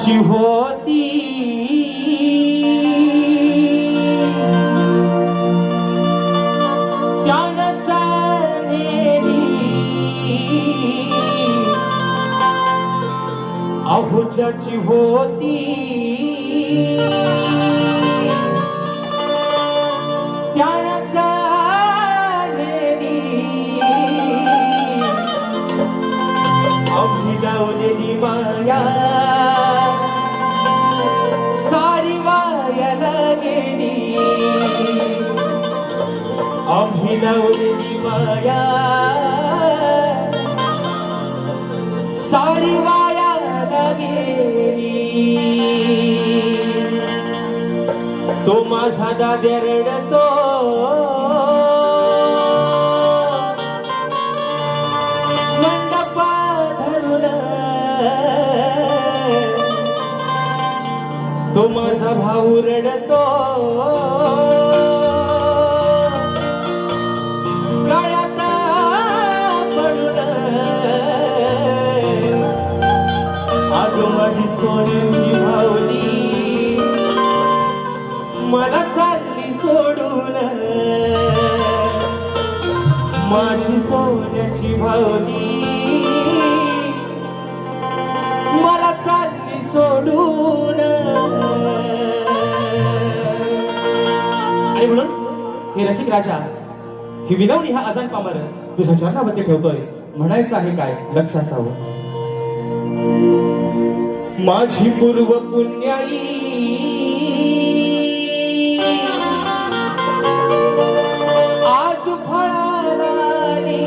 अशी होती. त्यानं चाललेली अभुजाची होती. त्यानं चाललेली आम्ही माया. आम्ही माया. सारी माया गेली तो माझा दाद्या रडतो. मंडपा धरून. तो माझा भाऊ रडतो. सोन्याची भावली? मला चालली सोडून. माझी सोन्याची भावली. मला चालली सोडून. आणि म्हणून हे रसिक राजा ही विनवणी हा अजान पामर तुझ्या चरणामध्ये ठेवतोय. म्हणायचं आहे काय? लक्ष असावं. माझी पूर्व पुण्याई. आज फळाली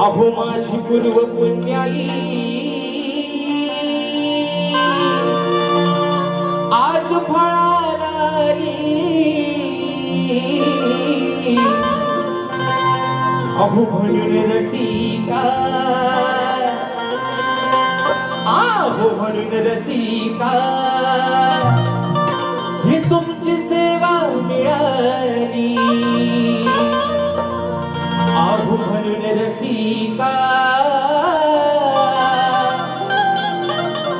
अहो माझी पूर्व पुण्याई. आज फळाली अहो म्हणून रसिका. आहो म्हणून रसिका ही तुमची सेवा मिळाली आहो म्हणून रसिका।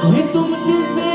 ही तुमची सेवा